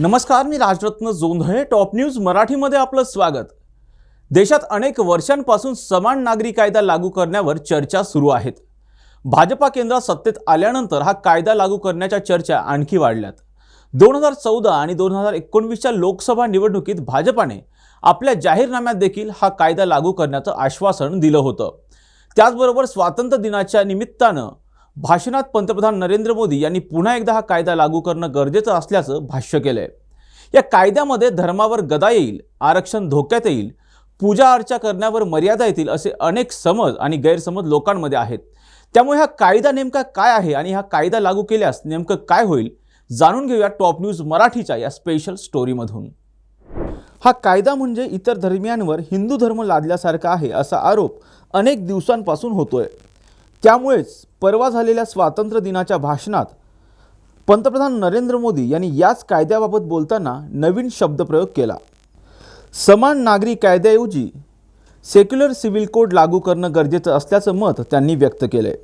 नमस्कार मी Rajratna Jondhale top news मराठीमध्ये आपलं स्वागत. देशात अनेक वर्षांपासून समान नागरी कायदा लागू करण्यावर चर्चा सुरू आहेत. भाजपा केंद्रात सत्तेत आल्यानंतर हा कायदा लागू करण्याच्या चर्चा आणखी वाढल्यात. दोन हजार चौदा आणि दोन हजार एकोणवीसच्या लोकसभा निवडणुकीत भाजपाने आपल्या जाहीरनाम्यात देखील हा कायदा लागू करण्याचं आश्वासन दिलं होतं. त्याचबरोबर स्वातंत्र्य दिनाच्या निमित्तानं भाषणात पंतप्रधान नरेंद्र मोदी यांनी पुन्हा एकदा हा कायदा लागू करणं गरजेचं असल्याचं भाष्य केलंय. या कायद्यामध्ये धर्मावर गदा येईल आरक्षण धोक्यात येईल पूजा अर्चा करण्यावर मर्यादा येतील असे अनेक समज आणि गैरसमज लोकांमध्ये आहेत. त्यामुळे हा कायदा नेमका काय आहे आणि हा कायदा लागू केल्यास नेमकं काय होईल जाणून घेऊया टॉप न्यूज मराठीच्या या स्पेशल स्टोरीमधून. हा कायदा म्हणजे इतर धर्मियांवर हिंदू धर्म लादल्यासारखा आहे असा आरोप अनेक दिवसांपासून होतोय. त्यामुळेच परवा झालेल्या स्वातंत्र्य दिनाच्या भाषणात पंतप्रधान नरेंद्र मोदी यांनी याच कायद्याबाबत बोलताना नवीन शब्दप्रयोग केला. समान नागरी कायद्याऐवजी सेक्युलर सिव्हिल कोड लागू करणं गरजेचं असल्याचं मत त्यांनी व्यक्त केलं आहे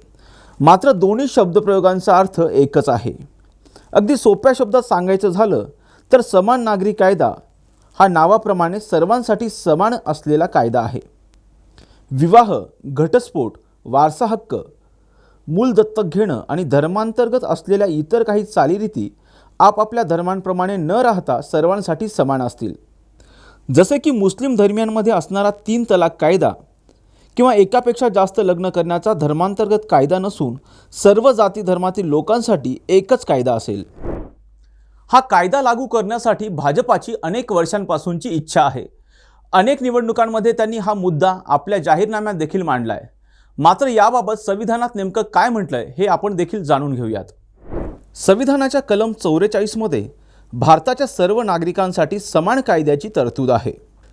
मात्र दोन्ही शब्दप्रयोगांचा अर्थ एकच आहे. अगदी सोप्या शब्दात सांगायचं झालं तर समान नागरी कायदा हा नावाप्रमाणे सर्वांसाठी समान असलेला कायदा आहे. विवाह घटस्फोट वारसा हक्क मूल दत्तक घेणं आणि धर्मांतर्गत असलेल्या इतर काही चालीरीती आपापल्या धर्मांप्रमाणे न राहता सर्वांसाठी समान असतील. जसे की मुस्लिम धर्मियांमध्ये असणारा तीन तलाक कायदा किंवा एकापेक्षा जास्त लग्न करण्याचा धर्मांतर्गत कायदा नसून सर्व जाती धर्मातील लोकांसाठी एकच कायदा असेल. हा कायदा लागू करण्यासाठी भाजपाची अनेक वर्षांपासूनची इच्छा आहे. अनेक निवडणुकांमध्ये त्यांनी हा मुद्दा आपल्या जाहीरनाम्यात देखील मांडला आहे मात्र याबाबत संविधानात नेमकं काय म्हटलंय हे आपण देखील जाणून घेऊयात. संविधानाच्या कलम चौवेचाळीसमध्ये भारताच्या सर्व नागरिकांसाठी समान कायद्याची तरतूद आहे.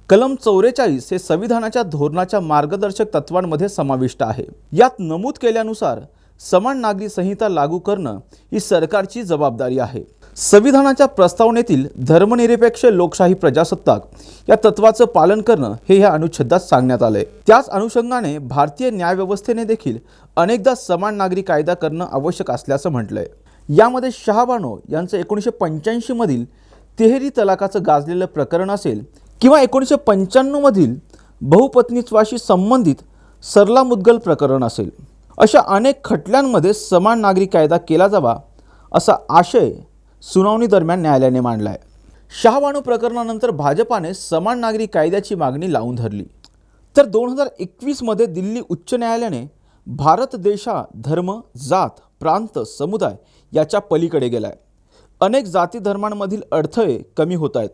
कलम चौवेचाळीस हे संविधानाच्या धोरणाच्या मार्गदर्शक तत्वांमध्ये समाविष्ट आहे. यात नमूद केल्यानुसार समान नागरी संहिता लागू करणं ही सरकारची जबाबदारी आहे. संविधानाच्या प्रस्तावनेतील धर्मनिरपेक्ष लोकशाही प्रजासत्ताक या तत्वाचं पालन करणं हे या अनुच्छेदात सांगण्यात आलंय. त्याच अनुषंगाने भारतीय न्यायव्यवस्थेने देखील अनेकदा समान नागरी कायदा करणं आवश्यक असल्याचं म्हटलंय. यामध्ये शहाबानो यांचं एकोणीसशे पंच्याऐंशीमधील तिहेरी तलाकाचं गाजलेलं प्रकरण असेल किंवा एकोणीसशे पंच्याण्णवमधील बहुपत्नीत्वाशी संबंधित सरला मुद्गल प्रकरण असेल. अशा अनेक खटल्यांमध्ये समान नागरी कायदा केला जावा असा आशय सुनावणी दरम्यान न्यायालयाने मांडला आहे शहाबानू प्रकरणानंतर भाजपाने समान नागरी कायद्याची मागणी लावून धरली. तर दोन हजार एकवीसमध्ये दिल्ली उच्च न्यायालयाने भारत देशा धर्म जात प्रांत समुदाय याच्या पलीकडे गेलाय. अनेक जाती धर्मांमधील अडथळे कमी होत आहेत.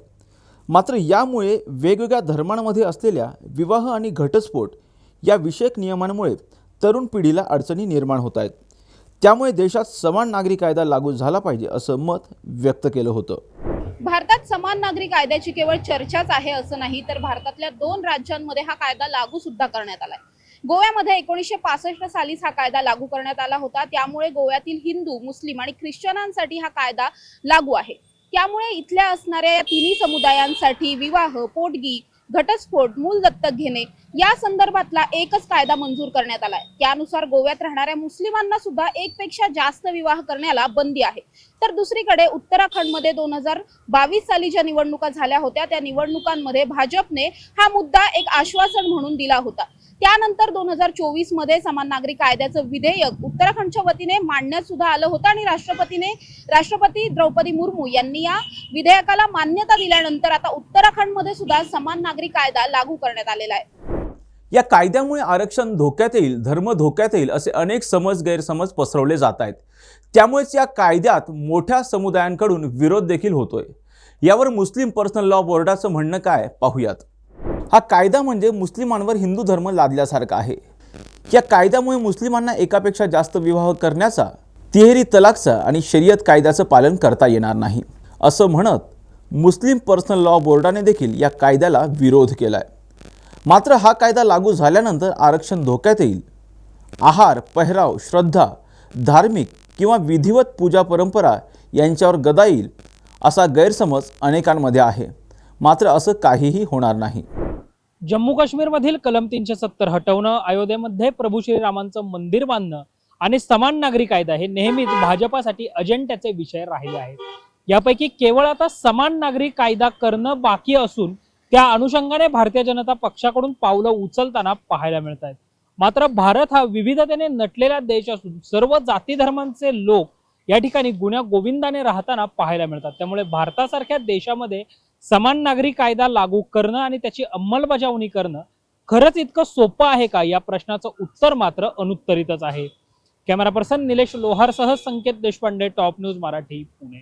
मात्र यामुळे वेगवेगळ्या धर्मांमध्ये असलेल्या विवाह आणि घटस्फोट या विषयक नियमांमुळे तरुण पिढीला अडचणी निर्माण होत आहेत. त्यामुळे देशात समान नागरी कायदा लागू झाला पाहिजे असं मत व्यक्त केलं होतं. भारतात समान नागरी कायद्याची केवळ चर्चाच आहे असं नाही तर भारतातल्या दोन राज्यांमध्ये हा कायदा लागू सुद्धा करण्यात आलाय. गोव्यामध्ये एकोणीसशे पासष्ट सालीच हा कायदा लागू करण्यात आला होता. त्यामुळे गोव्यातील हिंदू मुस्लिम आणि ख्रिश्चनांसाठी हा कायदा लागू आहे. त्यामुळे इथल्या असणाऱ्या या तिन्ही समुदायांसाठी विवाह पोटगी घटस्फोट मूल दत्तक घेणे या संदर्भातला एकच कायदा मंजूर करण्यात आलाय. त्यानुसार गोव्यात राहणाऱ्या मुस्लिमांना सुद्धा एक पेक्षा जास्त विवाह करण्याला बंदी आहे. तर दुसरीकडे उत्तराखंडमध्ये दोन हजार बावीस साली ज्या निवडणुका झाल्या होत्या त्या निवडणुकांमध्ये भाजपने हा मुद्दा एक आश्वासन म्हणून दिला होता. त्यानंतर दोन हजार चोवीसमध्ये समान नागरी कायद्याचं विधेयक उत्तराखंडच्या वतीने मांडण्यात सुद्धा आलं होतं आणि राष्ट्रपतीने राष्ट्रपती द्रौपदी मुर्मू यांनी या विधेयकाला मान्यता दिल्यानंतर आता उत्तराखंडमध्ये सुद्धा समान नागरी कायदा लागू करण्यात आलेला आहे. या कायद्यामुळे आरक्षण धोक्यात येईल धर्म धोक्यात येईल असे अनेक समज गैरसमज पसरवले जात आहेत. त्यामुळेच या कायद्यात मोठ्या समुदायांकडून विरोध देखील होतोय. यावर मुस्लिम पर्सनल लॉ बोर्डाचं म्हणणं काय पाहूयात. हा कायदा म्हणजे मुस्लिमांवर हिंदू धर्म लादल्यासारखा आहे. या कायद्यामुळे मुस्लिमांना एकापेक्षा जास्त विवाह करण्याचा तिहेरी तलाकचा आणि शर्यत कायद्याचं पालन करता येणार नाही. असं म्हणत मुस्लिम पर्सनल लॉ बोर्डाने देखील या कायद्याला विरोध केला आहे मात्र हा कायदा लागू झाल्यानंतर आरक्षण धोक्यात येईल. आहार पेहराव श्रद्धा धार्मिक किंवा विधिवत पूजा परंपरा यांच्यावर गदा येईल असा गैरसमज अनेकांमध्ये आहे. मात्र असं काहीही होणार नाही. जम्मू काश्मीरमधील कलम तीनशे सत्तर हटवणं अयोध्येमध्ये प्रभू श्रीरामांचं मंदिर बांधणं आणि समान नागरी कायदा हे नेहमीच भाजपासाठी अजेंड्याचे विषय राहिले आहेत. यापैकी केवळ आता समान नागरी कायदा करणं बाकी असून त्या अनुषंगाने भारतीय जनता पक्षाकडून पावलं उचलताना पाहायला मिळत आहेत मात्र भारत हा विविधतेने नटलेला देश असून सर्व जाती धर्मांचे लोक या ठिकाणी गुन्ह्या गोविंदाने राहताना पाहायला मिळतात. त्यामुळे भारतासारख्या देशामध्ये समान नागरी कायदा लागू करणं आणि त्याची अंमलबजावणी करणं खरंच इतकं सोपं आहे का? या प्रश्नाचं उत्तर मात्र अनुत्तरितच आहे. कॅमेरा पर्सन निलेश लोहारसह संकेत देशपांडे टॉप न्यूज मराठी पुणे.